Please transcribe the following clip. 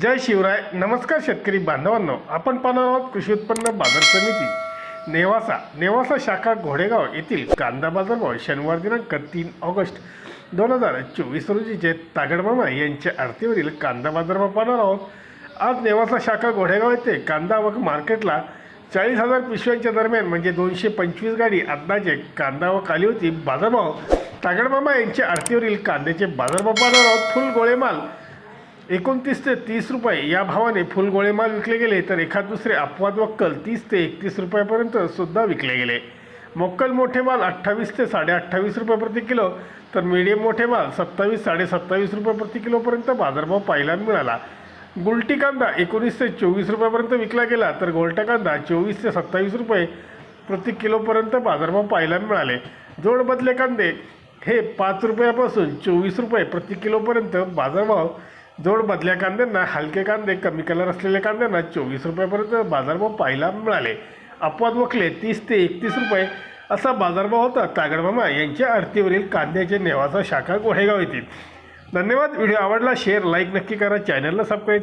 जय शिवराय. नमस्कार शेतकरी बांधवांनो. आपण पाहणार आहोत कृषी उत्पन्न बाजार समिती. नेवासा नेवासा शाखा घोडेगाव येथील कांदा बाजारभाव शनिवार दिनांक तीन ऑगस्ट दोन हजार चोवीस रोजीचे तागडमामा यांच्या आरतीवरील कांदा बाजारभाव पाहणार आहोत. आज नेवासा शाखा घोडेगाव येथे कांदा व मार्केटला चाळीस हजार पिशव्यांच्या दरम्यान म्हणजे दोनशे पंचवीस गाडी अंदाजे कांदा व आली होती. बाजारभाव तागडमामा यांच्या आरतीवरील कांद्याचे बाजारभाव पाहणार आहोत. फुल गोळेमाल एकोणतीस ते तीस रुपये या भावाने फुलगोळे माल विकले गेले तर एखाद दुसरे अपवाद वक्कल तीस ते एकतीस रुपयापर्यंत सुद्धा विकले गेले. मोक्कल मोठे माल अठ्ठावीस ते साडे अठ्ठावीस रुपये प्रति किलो तर मीडियम मोठे माल सत्तावीस साडे सत्तावीस रुपये प्रति किलोपर्यंत बाजारभाव पाहायला मिळाला. गुलटी कांदा एकोणीस ते चोवीस रुपयापर्यंत विकला गेला तर गोलटा कांदा चोवीस ते सत्तावीस रुपये प्रति किलोपर्यंत बाजारभाव पाहायला मिळाले. जोडबदले कांदे हे पाच रुपयापासून चोवीस रुपये प्रति किलोपर्यंत बाजारभाव जोड बदल्या कांद्यांना हलके कांदे कमी कलर असलेल्या कांद्यांना चोवीस रुपयापर्यंत बाजारभाव पाहायला मिळाले. अपवाद वखले तीस ते एकतीस रुपये असा बाजारभाव होता. तागडमामा यांच्या आरतीवरील कांद्याचे नेवासा शाखा गोहेगाव येथील. धन्यवाद. व्हिडिओ आवडला शेअर लाईक नक्की करा. चॅनलला सबस्क्राईब